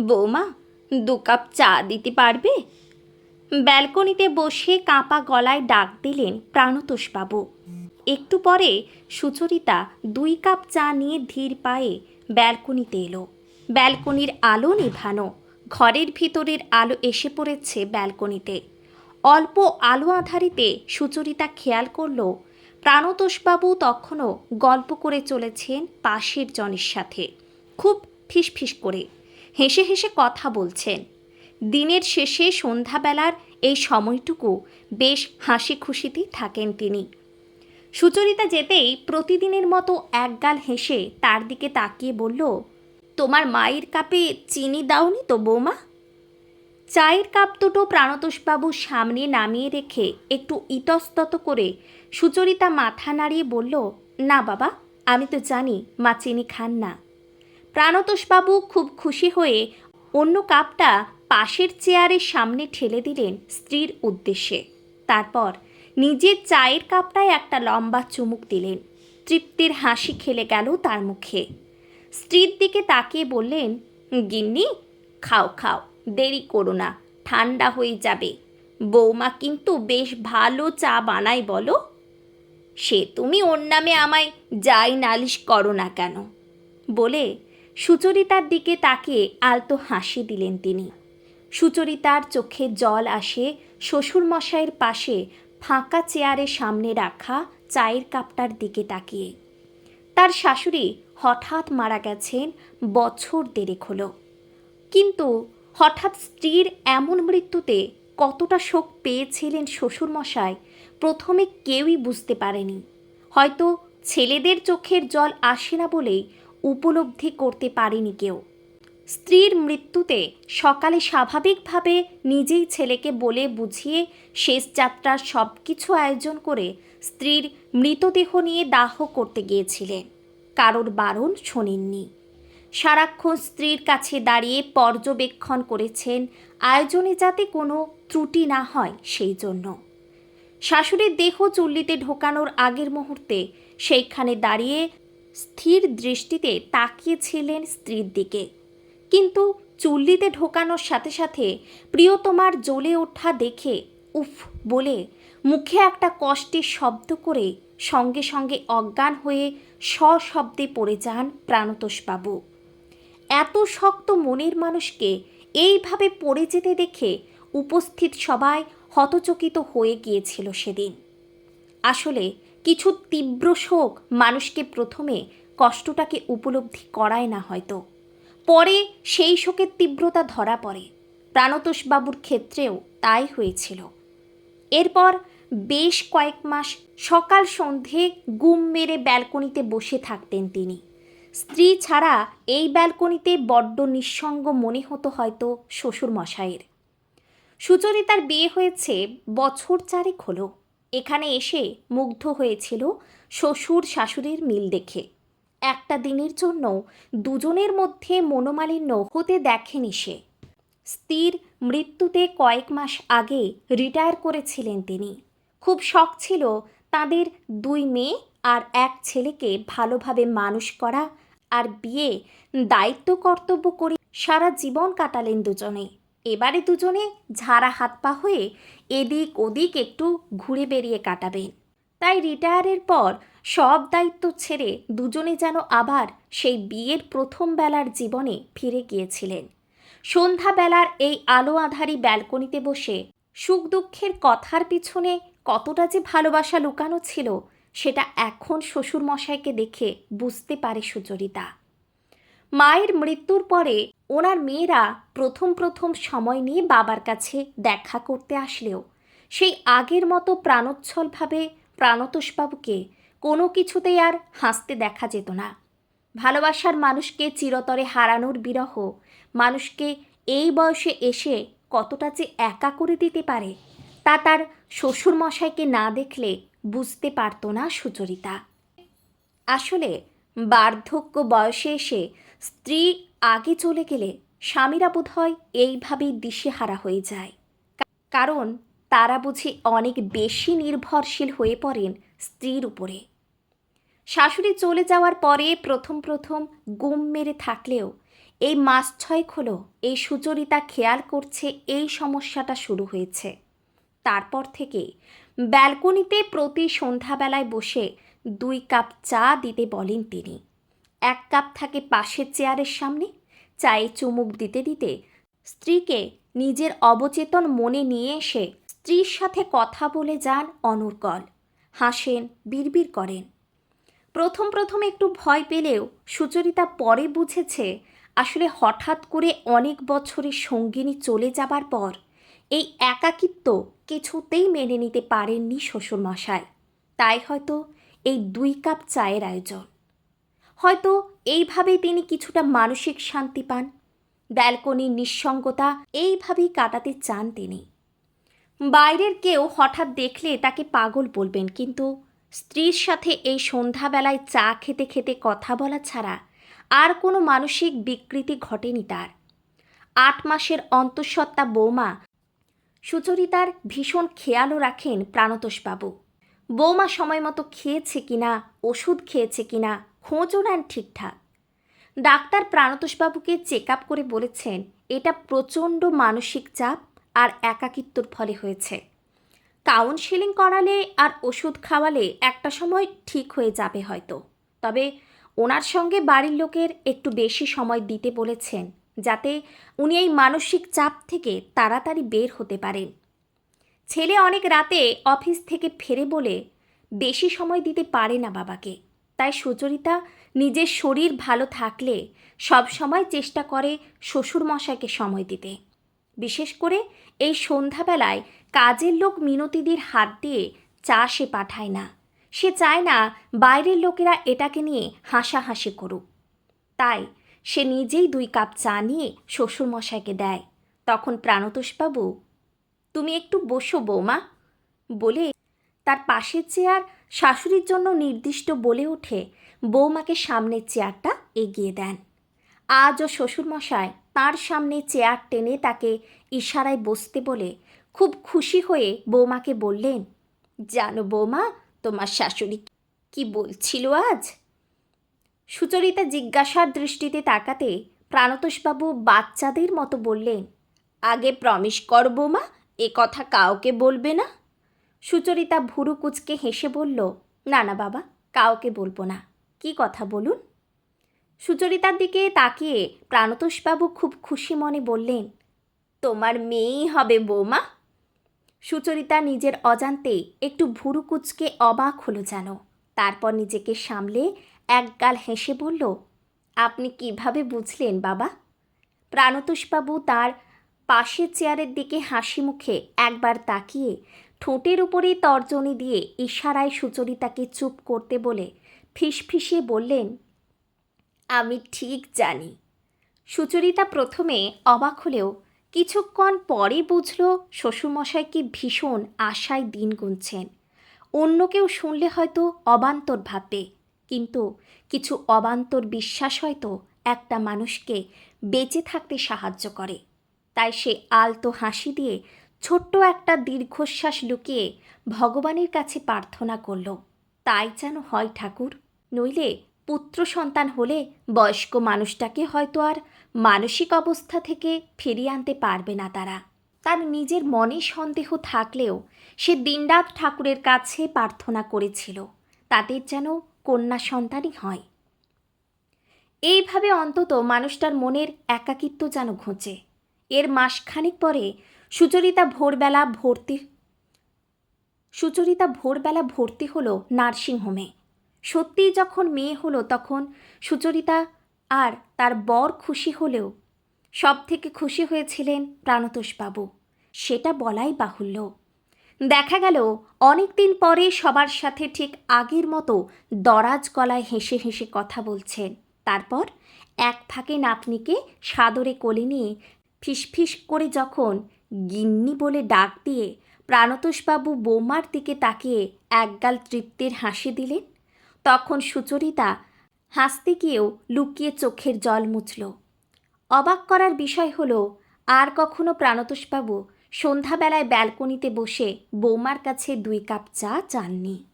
বৌমা, দু কাপ চা দিতে পারবে? ব্যালকনিতে বসে কাঁপা গলায় ডাক দিলেন প্রাণতোষবাবু। একটু পরে সুচরিতা দুই কাপ চা নিয়ে ধীর পায়ে ব্যালকনিতে এলো। ব্যালকনির আলো নিভানো, ঘরের ভিতরের আলো এসে পড়েছে ব্যালকনিতে। অল্প আলো আধারিতে সুচরিতা খেয়াল করল, প্রাণতোষবাবু তখনও গল্প করে চলেছেন পাশের জনের সাথে। খুব ফিসফিস করে। হেসে হেসে কথা বলছেন। দিনের শেষে সন্ধ্যাবেলার এই সময়টুকু বেশ হাসি খুশিতেই থাকেন তিনি। সুচরিতা যেতেই প্রতিদিনের মতো একগাল হেসে তার দিকে তাকিয়ে বলল, তোমার মায়ের কাপে চিনি দাওনি তো, বৌমা? চায়ের কাপ দুটো প্রাণতোষবাবুর সামনে নামিয়ে রেখে একটু ইতস্তত করে সুচরিতা মাথা নাড়িয়ে বলল, না বাবা, আমি তো জানি মা চিনি খান না। প্রাণতোষবাবু খুব খুশি হয়ে অন্য কাপটা পাশের চেয়ারের সামনে ঠেলে দিলেন স্ত্রীর উদ্দেশ্যে। তারপর নিজের চায়ের কাপটায় একটা লম্বা চুমুক দিলেন। তৃপ্তির হাসি খেলে গেল তার মুখে। স্ত্রীর দিকে তাকিয়ে বললেন, গিন্নি, খাও খাও, দেরি করো না, ঠান্ডা হয়ে যাবে। বৌমা কিন্তু বেশ ভালো চা বানায় বলো। সে তুমি ওর নামে আমায় যাই নালিশ করো না কেন? বলে সুচরিতার দিকে তাকিয়ে আলতো হাসি দিলেন তিনি। সুচরিতার চোখে জল আসে শ্বশুরমশাইয়ের পাশে ফাঁকা চেয়ারের সামনে রাখা চায়ের কাপটার দিকে তাকিয়ে। তার শাশুড়ি হঠাৎ মারা গেছেন বছর দেড়েক হলো। কিন্তু হঠাৎ স্ত্রীর এমন মৃত্যুতে কতটা শোক পেয়েছিলেন শ্বশুরমশাই প্রথমে কেউই বুঝতে পারেনি। হয়তো ছেলেদের চোখের জল আসে না বলেই উপলব্ধি করতে পারেনি কেউ। স্ত্রীর মৃত্যুতে সকালে স্বাভাবিকভাবে নিজেই ছেলেকে বলে বুঝিয়ে শেষ যাত্রার সব কিছু আয়োজন করে স্ত্রীর মৃতদেহ নিয়ে দাহ করতে গিয়েছিলেন। কারোর বারণ শোনেননি। সারাক্ষণ স্ত্রীর কাছে দাঁড়িয়ে পর্যবেক্ষণ করেছেন, আয়োজনে যাতে কোনো ত্রুটি না হয় সেই জন্য। শাশুড়ির দেহ চুল্লিতে ঢোকানোর আগের মুহূর্তে সেইখানে দাঁড়িয়ে স্থির দৃষ্টিতে তাকিয়েছিলেন স্ত্রীর দিকে। কিন্তু চুল্লিতে ঢোকানোর সাথে সাথে প্রিয়তমার জ্বলে ওঠা দেখে উফ বলে মুখে একটা কষ্টের শব্দ করে সঙ্গে সঙ্গে অজ্ঞান হয়ে সশব্দে পড়ে যান প্রাণতোষবাবু। এত শক্ত মনের মানুষকে এইভাবে পড়ে যেতে দেখে উপস্থিত সবাই হতচকিত হয়ে গিয়েছিল সেদিন। আসলে কিছু তীব্র শোক মানুষকে প্রথমে কষ্টটাকে উপলব্ধি করায় না হয়তো। পরে সেই শোকের তীব্রতা ধরা পড়ে। প্রাণতোষবাবুর ক্ষেত্রেও তাই হয়েছিল। এরপর বেশ কয়েক মাস সকাল সন্ধে গুম মেরে ব্যালকনিতে বসে থাকতেন তিনি। স্ত্রী ছাড়া এই ব্যালকনিতে বড্ড নিঃসঙ্গ মনে হতো হয়তো শ্বশুর মশাইয়ের সুচরিতার বিয়ে হয়েছে বছর চারেক হলো। এখানে এসে মুগ্ধ হয়েছিল শ্বশুর শাশুড়ির মিল দেখে। একটা দিনের জন্য দুজনের মধ্যে মনোমালিন্য হতে দেখেনি সে। স্ত্রীর মৃত্যুতে কয়েক মাস আগে রিটায়ার করেছিলেন তিনি। খুব শখ ছিল তাদের দুই মেয়ে আর এক ছেলেকে ভালোভাবে মানুষ করা আর বিয়ে দায়িত্ব কর্তব্য করে সারা জীবন কাটালেন দুজনে। এবারে দুজনে ঝাড়া হাত পা হয়ে এদিক ওদিক একটু ঘুরে বেরিয়ে কাটাবেন তাই রিটায়ারের পর সব দায়িত্ব ছেড়ে দুজনে যেন আবার সেই বিয়ের প্রথম বেলার জীবনে ফিরে গিয়েছিলেন। সন্ধ্যাবেলার এই আলো আধারি ব্যালকনিতে বসে সুখ দুঃখের কথার পিছনে কতটা যে ভালোবাসা লুকানো ছিল, সেটা এখন শ্বশুরমশাইকে দেখে বুঝতে পারে সুচরিতা। মায়ের মৃত্যুর পরে ওনার মেয়েরা প্রথম প্রথম সময় নিয়ে বাবার কাছে দেখা করতে আসলেও সেই আগের মতো প্রাণোচ্ছলভাবে প্রাণতোষবাবুকে কোনো কিছুতেই আর হাসতে দেখা যেত না। ভালোবাসার মানুষকে চিরতরে হারানোর বিরহ, মানুষকে এই বয়সে এসে কতটা যে একা করে দিতে পারে, তা তার শ্বশুরমশাইকে না দেখলে বুঝতে পারত না সুচরিতা। আসলে বার্ধক্য বয়সে এসে স্ত্রী আগে চলে গেলে স্বামীরা বোধহয় এইভাবেই দিশেহারা হয়ে যায়। কারণ তারা বুঝি অনেক বেশি নির্ভরশীল হয়ে পড়েন স্ত্রীর উপরে। শাশুড়ি চলে যাওয়ার পরে প্রথম প্রথম গুম মেরে থাকলেও এই মাস ছয়েক হলো এই সুচরিতা খেয়াল করছে এই সমস্যাটা শুরু হয়েছে। তারপর থেকে ব্যালকনিতে প্রতি সন্ধ্যাবেলায় বসে দুই কাপ চা দিতে বলেন তিনি। এক কাপ থাকে পাশের চেয়ারের সামনে। চায়ে চুমুক দিতে দিতে স্ত্রীকে নিজের অবচেতন মনে নিয়ে এসে স্ত্রীর সাথে কথা বলে যান অনর্গল হাসেন, বিড়বিড় করেন। প্রথম প্রথম একটু ভয় পেলেও সুচরিতা পরে বুঝেছে আসলে হঠাৎ করে অনেক বছরের সঙ্গিনী চলে যাবার পর এই একাকিত্ব কিছুতেই মেনে নিতে পারেননি শ্বশুরমশাই। তাই হয়তো এই দুই কাপ চায়ের আয়োজন। হয়তো এইভাবেই তিনি কিছুটা মানসিক শান্তি পান। ব্যালকনির নিঃসঙ্গতা এইভাবেই কাটাতে চান তিনি। বাইরের কেউ হঠাৎ দেখলে তাকে পাগল বলবেন, কিন্তু স্ত্রীর সাথে এই সন্ধ্যাবেলায় চা খেতে খেতে কথা বলা ছাড়া আর কোনো মানসিক বিকৃতি ঘটেনি তার। আট মাসের অন্তঃসত্ত্বা বৌমা সুচরিতার ভীষণ খেয়ালও রাখেন প্রাণতোষবাবু। বৌমা সময় মতো খেয়েছে কিনা, ওষুধ খেয়েছে কিনা খোঁজও নেন ঠিকঠাক। ডাক্তার প্রাণতোষবাবুকে চেক আপ করে বলেছেন, এটা প্রচণ্ড মানসিক চাপ আর একাকিত্বর ফলে হয়েছে। কাউন্সেলিং করালে আর ওষুধ খাওয়ালে একটা সময় ঠিক হয়ে যাবে হয়তো। তবে ওনার সঙ্গে বাড়ির লোকের একটু বেশি সময় দিতে বলেছেন, যাতে উনি এই মানসিক চাপ থেকে তাড়াতাড়ি বের হতে পারেন। ছেলে অনেক রাতে অফিস থেকে ফেরে বলে, বেশি সময় দিতে পারে না বাবাকে। তাই সুচরিতা নিজের শরীর ভালো থাকলে সব সময় চেষ্টা করে শ্বশুরমশাইকে সময় দিতে। বিশেষ করে এই সন্ধ্যাবেলায় কাজের লোক মিনতিদির হাত দিয়ে চা সে পাঠায় না। সে চায় না বাইরের লোকেরা এটাকে নিয়ে হাসাহাসি করুক। তাই সে নিজেই দুই কাপ চা নিয়ে শ্বশুরমশাইকে দেয়। তখন প্রাণতোষবাবু, তুমি একটু বসো বৌমা, বলে তার পাশের চেয়ার শাশুড়ির জন্য নির্দিষ্ট বলে উঠে বৌমাকে সামনের চেয়ারটা এগিয়ে দেন। আজও শ্বশুরমশাই তার সামনে চেয়ার টেনে তাকে ইশারায় বসতে বলে খুব খুশি হয়ে বৌমাকে বললেন, জানো বৌমা, তোমার শাশুড়ি কি বলছিল আজ? সুচরিতা জিজ্ঞাসার দৃষ্টিতে তাকাতে প্রাণতোষবাবু বাচ্চাদের মতো বললেন, আগে প্রমিস কর বৌমা, এ কথা কাউকে বলবে না। সুচরিতা ভুরু কুচকে হেসে বলল, না না বাবা, কাউকে বলব না। কি কথা বলুন? সুচরিতার দিকে তাকিয়ে প্রাণতোষবাবু খুব খুশি মনে বললেন, তোমার মেয়েই হবে বৌমা? সুচরিতা নিজের অজান্তে একটু ভুরু কুচকে অবাক হলো যেন। তারপর নিজেকে সামলে একগাল হেসে বলল, আপনি কীভাবে বুঝলেন বাবা? প্রাণতোষবাবু তার পাশের চেয়ারের দিকে হাসি মুখে একবার তাকিয়ে ঠোঁটের উপরেই তর্জনী দিয়ে ইশারায় সুচরিতাকে চুপ করতে বলে ফিসফিসিয়ে বললেন, আমি ঠিক জানি। সুচরিতা প্রথমে অবাক হলেও কিছুক্ষণ পরে বুঝল শ্বশুরমশাইকে ভীষণ আশায় দিন গুনছেন। অন্য কেউ শুনলে হয়তো অবান্তর ভাববে, কিন্তু কিছু অবান্তর বিশ্বাস হয়তো একটা মানুষকে বেঁচে থাকতে সাহায্য করে। তাই সে আলতো হাসি দিয়ে ছোট্ট একটা দীর্ঘশ্বাস লুকিয়ে ভগবানের কাছে প্রার্থনা করল, তাই যেন হয় ঠাকুর। নইলে পুত্র সন্তান হলে বয়স্ক মানুষটাকে হয়তো আর মানসিক অবস্থা থেকে ফিরিয়ে আনতে পারবে না তারা। তার নিজের মনে সন্দেহ থাকলেও সে দিনরাত ঠাকুরের কাছে প্রার্থনা করেছিল তাদের যেন কন্যা সন্তানই হয়। এইভাবে অন্তত মানুষটার মনের একাকিত্ব যেন ঘুঁচে। এর মাসখানিক পরে সুচরিতা ভোরবেলা ভর্তি সুচরিতা ভোরবেলা ভর্তি হলো নার্সিংহোমে। সত্যিই যখন মেয়ে হলো তখন সুচরিতা আর তার বর খুশি হলেও সব থেকে খুশি হয়েছিলেন প্রাণতোষবাবু। সেটা বলাই বাহুল্য। দেখা গেল অনেক দিন পরে সবার সাথে ঠিক আগের মতো দরাজ গলায় হেসে হেসে কথা বলছেন। তারপর এক ফাঁকে নাতনিকে সাদরে কোলে নিয়ে ফিসফিস করে যখন গিন্নি বলে ডাক দিয়ে প্রাণতোষবাবু বৌমার দিকে তাকিয়ে একগাল তৃপ্তির হাসি দিলেন। তখন সুচরিতা হাসতে গিয়েও লুকিয়ে চোখের জল মুছল। অবাক করার বিষয় হলো, আর কখনো প্রাণতোষবাবু সন্ধ্যাবেলায় ব্যালকনিতে বসে বৌমার কাছে দুই কাপ চা চাননি।